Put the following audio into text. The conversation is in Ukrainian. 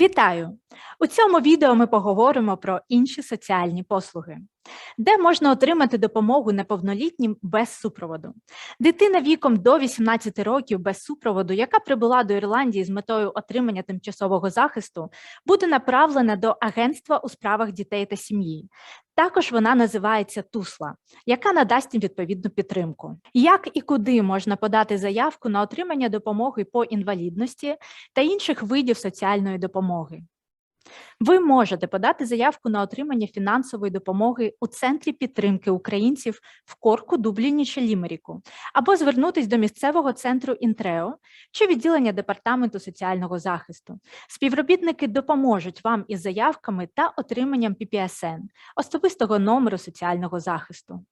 Вітаю! У цьому відео ми поговоримо про інші соціальні послуги, де можна отримати допомогу неповнолітнім без супроводу. Дитина віком до 18 років без супроводу, яка прибула до Ірландії з метою отримання тимчасового захисту, буде направлена до Агентства у справах дітей та сім'ї. Також вона називається ТУСЛА, яка надасть їм відповідну підтримку. Як і куди можна подати заявку на отримання допомоги по інвалідності та інших видів соціальної допомоги? Ви можете подати заявку на отримання фінансової допомоги у центрі підтримки українців в Корку, Дубліні чи Лімеріку, або звернутись до місцевого центру Інтрео чи відділення департаменту соціального захисту. Співробітники допоможуть вам із заявками та отриманням ППСН, особистого номеру соціального захисту.